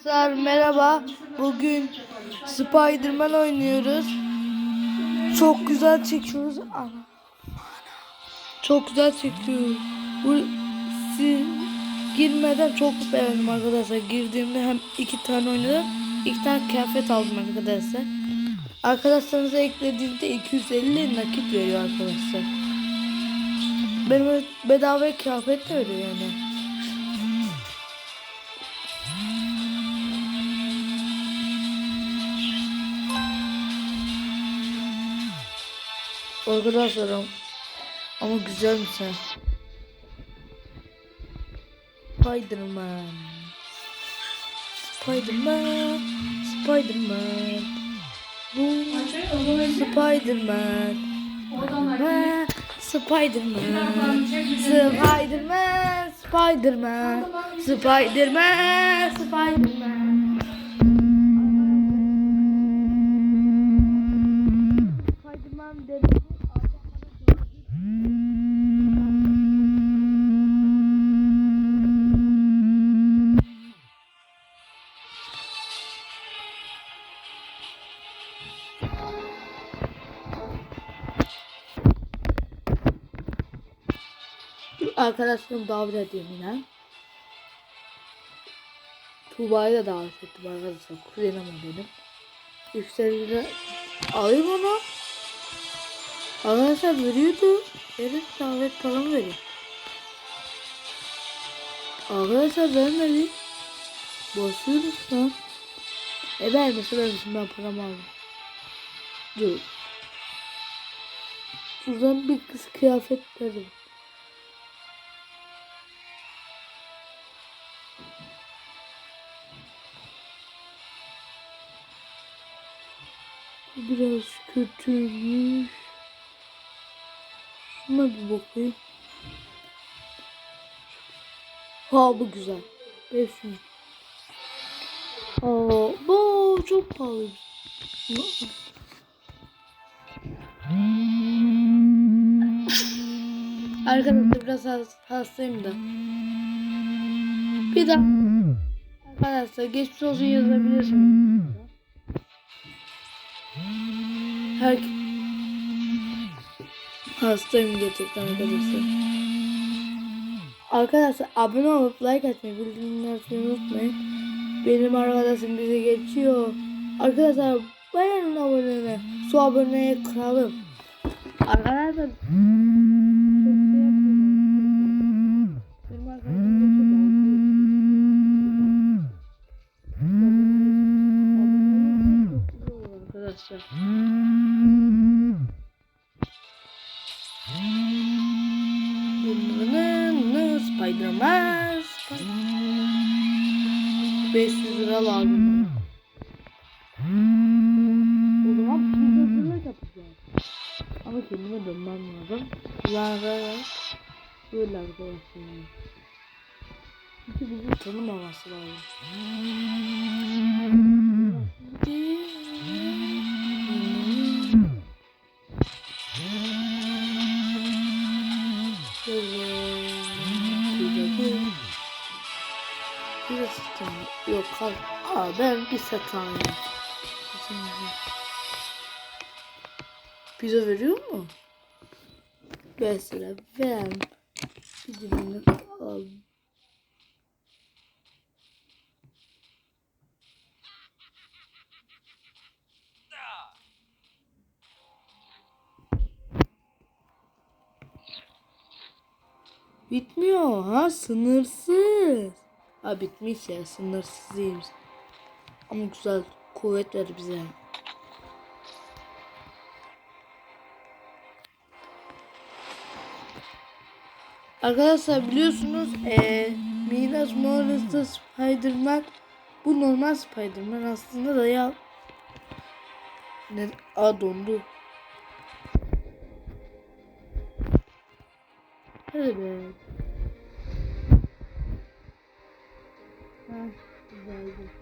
Arkadaşlar merhaba. Bugün Spider-Man oynuyoruz. Çok güzel çekiyoruz. Çok güzel çekiyoruz. Bu girmeden çok beğendim arkadaşlar. Girdiğimde hem iki tane oynadım. iki tane kıyafet aldım arkadaşlar. Arkadaşlarınıza eklediğinde 250 nakit veriyor arkadaşlar. Benim bedava kıyafet de veriyor yani. Arkadaşlarım ama güzel misin? Spiderman. Spiderman Spiderman. Bu Spiderman. Spiderman Spiderman. Spiderman Spiderman. Spiderman Spiderman Arkadaşlarım davet ediyorum yine. Tuğba'yı da davet ettim arkadaşlar. Kuzenim o benim. Yükselir'e alayım onu. Arkadaşlar veriyordu. Evet davet falan veriyor. Arkadaşlar vermedi. Basıyoruz lan. E vermesi vermesin ben paramı aldım. Dur. Şuradan bir kız kıyafet verdim. Biraz kötüymüş. Şuna bir bakayım. Ha bu güzel. 500. Aa, bu çok pahalı. Arkadaşlar biraz has- hastayım da. Bir daha. Arkadaşlar geçmiş olsun yazabilirsiniz. Her hastayım gerçekten arkadaşlar. Arkadaşlar abone olup like atmayı, bildirimleri açmayı unutmayın. Benim arkadaşım bizi geçiyor. Arkadaşlar beğenin abonene. Su aboneye kralım. Arkadaşlar Arkadaşlar. Spiderman. Spider 500 lira lazım. O zaman pizzacılık yapacağım. Ama kendime dönmem lazım. Kullanarak böyle arkadaşlar. Çünkü bizi tanımaması lazım. Aa ben bir satın Pizza veriyor mu? Mesela ben bir dilimini al. Bitmiyor ha sınırsız. Ha bitmiş ya sınırsız değilmiş. Ama güzel kuvvet ver bize. Arkadaşlar biliyorsunuz eee Miles Morales'ta Spiderman bu normal Spiderman aslında da ya ne a dondu. Hadi be. Ha, güzeldi.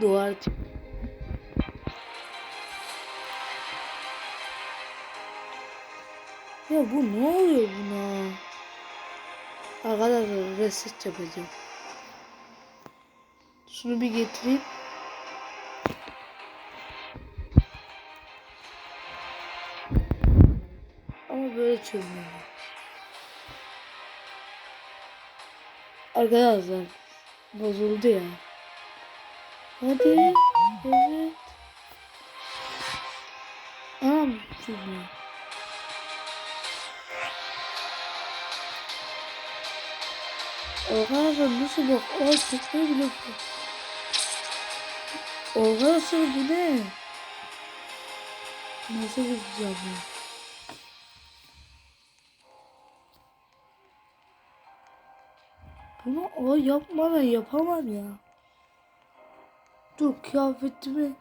Duvar. Ya bu ne oluyor buna? Arkadaşlar reset yapacağım. Şunu bir getireyim. Ama böyle çözmüyor. Arkadaşlar bozuldu ya. Hadi. Evet. Anam çözmüyor. Arkadaşlar nasıl bak? Ay tekne bile bu. Arkadaşlar bu ne? Nasıl güzel bu? Bunu o yapmadan yapamam ya. Dur kıyafetimi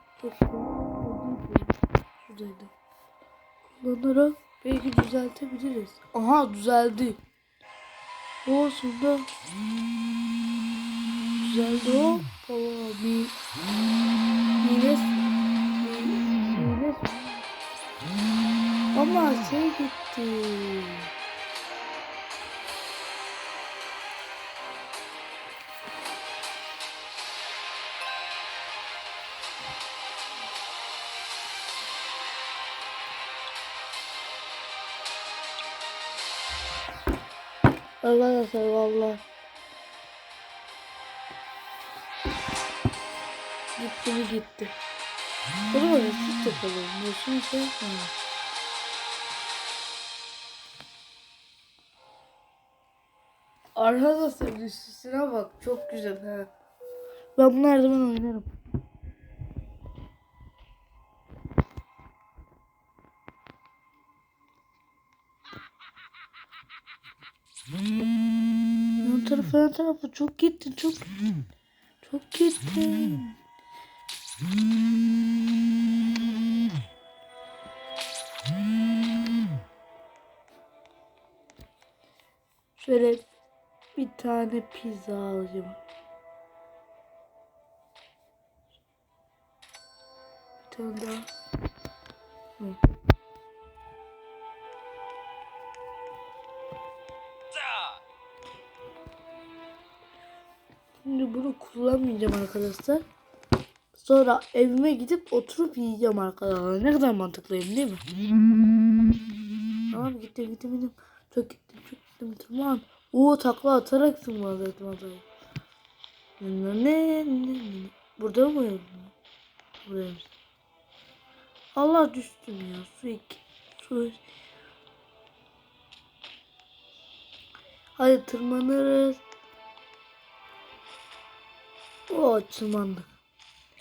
Şuradaydı. Kullanarak belki düzeltebiliriz. Aha düzeldi. O sonunda düzeldi o. Baba bir Mines Mines Ama şey gitti. Arkadaşlar valla. Gitti mi gitti. O zaman siz yapalım. Boşuna şey yapmayın. Arkadaşlar üstüne bak çok güzel ha. Ben bunu her zaman oynarım. Yan tarafa yan tarafa çok gittin çok çok gittin. Şöyle bir tane pizza alacağım. Bir tane daha. Hı. Kullanmayacağım arkadaşlar. Sonra evime gidip oturup yiyeceğim arkadaşlar. Ne kadar mantıklıyım değil mi? Tamam gittim gittim gittim. Çok gittim çok gittim. Tırman. Oo takla atarak tırmandım adayı. Ne ne ne ne. Burada mı? Buradaymış. Allah düştüm ya. Su iki. Su. Hadi tırmanırız. O tırmandık.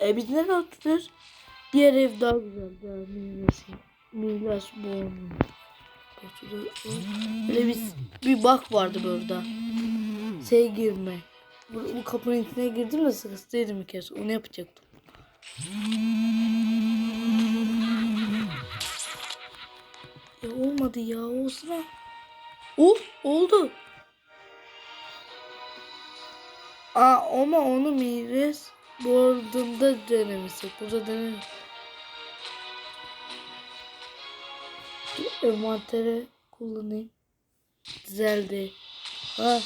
E biz nerede oturuyoruz? Diğer ev daha güzel. Daha milası. Milas bu. Böyle bir, bir bak vardı burada. Şey girme. Bu, bu kapının içine girdim de sıkıştıydım bir kez. Onu yapacaktım. Ya olmadı ya olsun ha. Oh oldu. Aa ama onu miras board'unda denemiştik. Burada denemedik. envantere kullanayım. Düzeldi. Ha.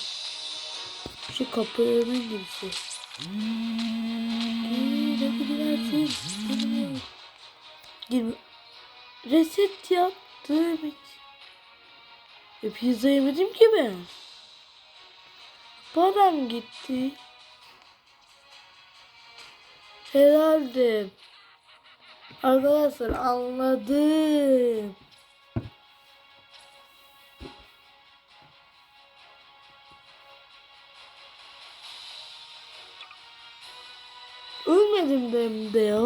Şu kapının girişi. Girme. Reset yaptım hiç. E pizza yemedim ki ben. Param gitti. Herhalde. Arkadaşlar anladım. Ölmedim hem de ya.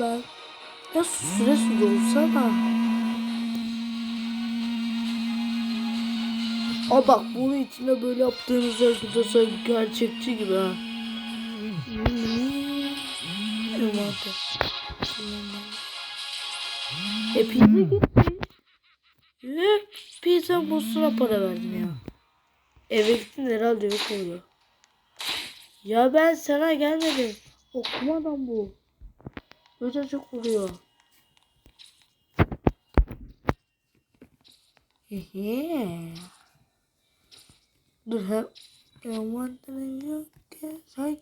Ben... Ya süre süre olsana. Aa bak bunu içine böyle yaptığınızda arkadaşlar gerçekçi gibi ha. E pizza gitti. Üf, pizza bozsuna para verdim ya. Eve gittin herhalde yok oluyor. Ya ben sana gelmedim. Okumadan bu. Böyle çok vuruyor. Hehe. Dur ha. Yaman yok ki say.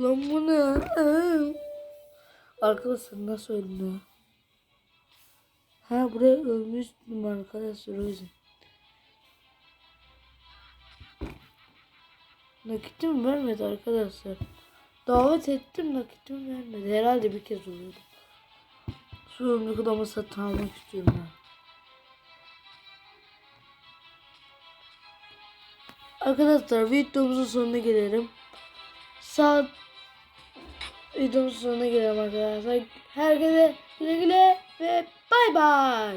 Lan bu ne? Arkadaşlar nasıl öldü? Ha buraya ölmüştüm arkadaşlar o yüzden. Nakitimi vermedi arkadaşlar. Davet ettim nakitimi vermedi. Herhalde bir kez oluyordu. Ömrük adamı satın almak istiyorum ben. Arkadaşlar videomuzun sonuna gelelim. Saat videomuzun sonuna gelelim arkadaşlar. Herkese güle güle ve bay bay.